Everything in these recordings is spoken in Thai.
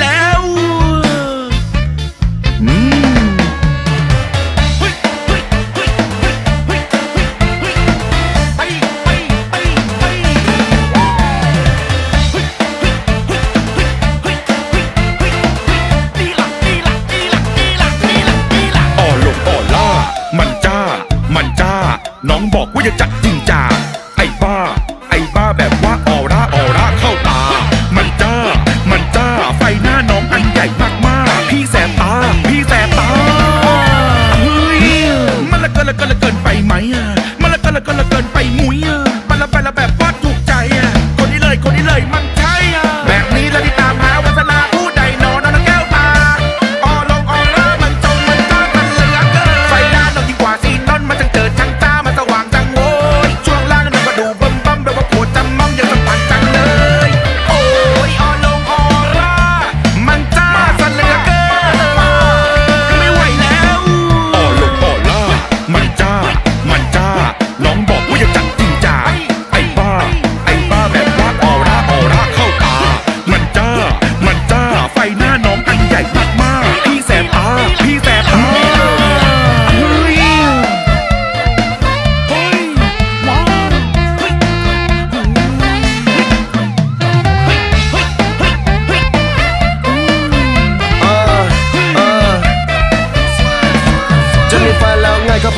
แล้วอืมเฮ้ยเฮ้ยเฮ้ยเฮ้ยเฮ้ยเฮ้ยเฮ้ยไปไปไปเฮ้ยเฮ้ยเฮ้ยเฮ้ยเฮ้ยเฮ้ยดีละดีละดีละดีละดีละดีละอ่อลงอ่อล่ามันจ้า มันจ้า น้องบอกว่าจะจัดจ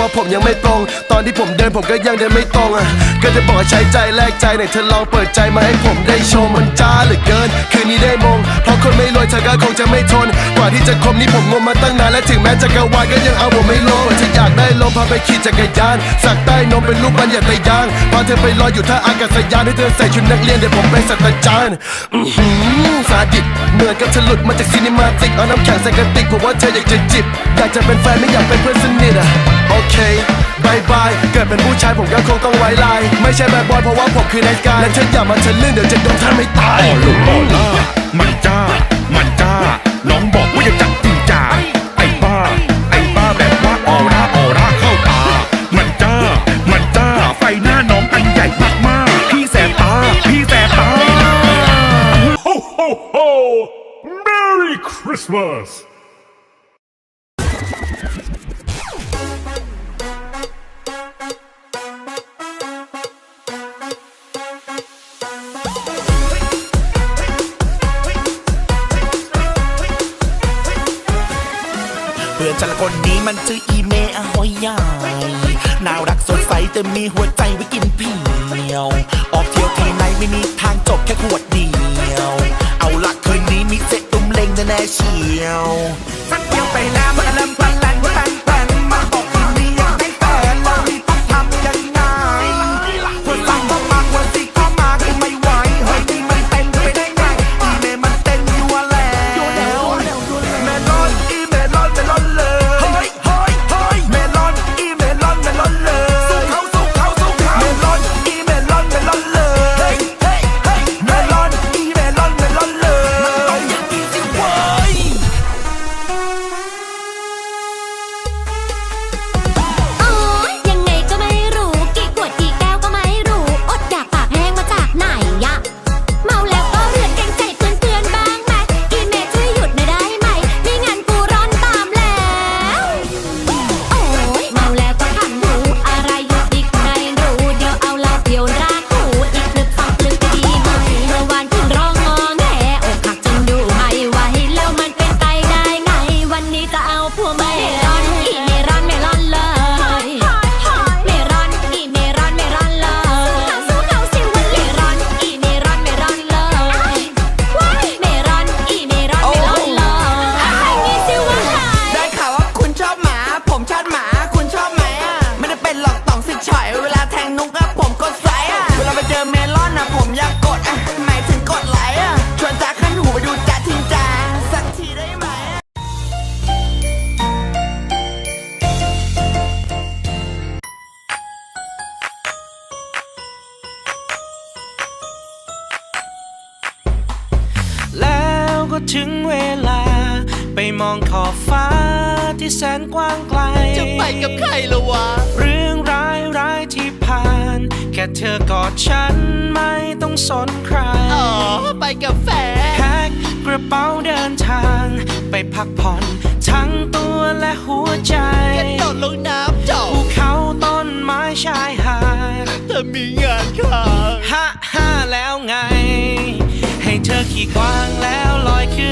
ราะผมยังไม่ตรง อนที่ผมเดินผมก็ยังเดินไม่ตรงอะก็จะบอกว่าใช้ใจแลกใจไหนเธอลองเปิดใจมาให้ผมได้ชมมันจ้าเหลือเกิน คืนนี้ได้มง เพราะคนไม่รวยเธอก็คงจะไม่ทน กว่าที่จะคมนี้ผมงมมาตั้งนานและถึงแม้จะกระวายก็ยังเอาผมไม่ลงจะอยากได้ลมพาไปขี่จักรยาน สักใต้นมเป็นรูปบัญญัติยางพาเธอไปลอยอยู่ท่าอากาศยานให้เธอใส่ชุดนักเรียนเดี๋ยวผมเป็นศาสตราจารย์สาดิตเหมือนกับเธอหลุดมาจากซีนิมาติกเอาน้ำแข็งใส่กระติกผมว่าเธออยากจะจิบอยากจะเป็นแฟนไม่อยากเป็นเพื่อนสนิทอะโอเคบายบายเกิดเป็นผู้ชายผมก็คงต้องไว้ลาย ไม่ใช่แบบบอยเพราะว่าผมคือในกายและเธออย่ามาทะลึ่งเดี๋ยวจะโดนท่านไม่ตายอ๋อลุงออล่ามันจ้า มันจ้า น้องบอกว่าจะจัดจริงจ้าไอ้บ้า ไอ้บ้าแบบว่าออร่าออร่าเข้าตา มันจ้า มันจ้า ไฟหน้าน้องอันใหญ่มากๆพี่แสบตา พี่แสบตา Ho, ho, ho! Merry Christmas! มันชื่ออีเมอะหอยใหญ่น่ารักสดใสแต่มีหัวใจไว้กินเพียว ออกเที่ยวที่ไหนไม่มีทางจบแค่ขวดเดียว เอาละคืนนี้มีเซ็ตตุ้มเล็งแน่เชียวสักเที่ยวไปแล้วมันเริ่มพัน ก็ถึงเวลา ไปมองขอบฟ้าที่แสนกว้างไกล จะไปกับใครละวะ เรื่องร้ายร้ายที่ผ่าน แค่เธอกอดฉันไม่ต้องสนใคร อ๋อ ไปกับแฟนแพ็คกระเป๋าเดินทาง ไปพักผ่อน ทั้งตัวและหัวใจกระโดดลงน้ำจบภูเขาต้นไม้ชายหาดเธอมีงานค้าง ฮ่าฮ่าแล้วไง ขี่กวางแล้วลอยขึ้น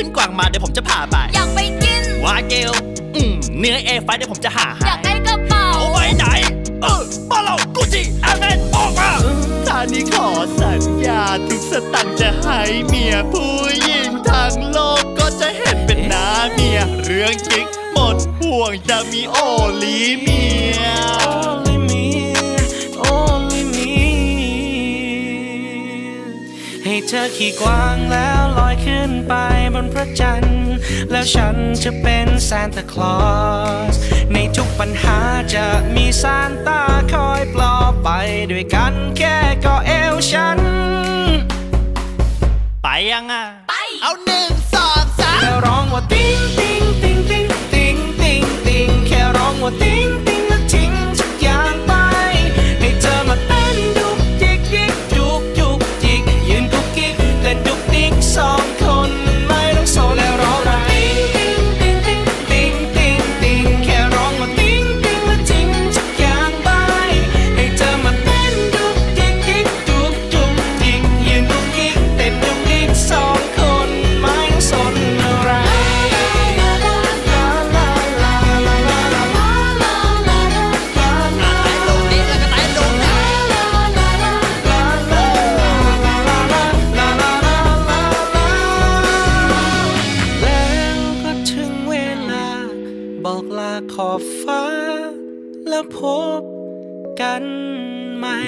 ขึ้นกวางมาเดี๋ยวผมจะพาไป อยากไปกิน วาเกลอืมเนื้อเอไฟเดี๋ยวผมจะหาอให้ยากได้กระเป๋าเอาไว้ไหน เออมาเรากูจิแอมเนออกมาท่านี้ขอสัญญาทุกสตังค์จะให้เมียผู้หญิงทั้งโลกก็จะเห็นเป็นหน้าเมีย เรื่องกิ๊กหมดห่วงจะมีโอลีเมีย เธอขี่กวางแล้วลอยขึ้นไปบนพระจันทร์ แล้วฉันจะเป็นซานตาคลอส ในทุกปัญหาจะมีซานตาคอยปลอบไปด้วยกันแค่ก็เอวฉัน ไปยังอะ ไป เอาหนึ่งสองสามแค่ร้องว่าติ้งติ้งติ้ง พบกันใหม่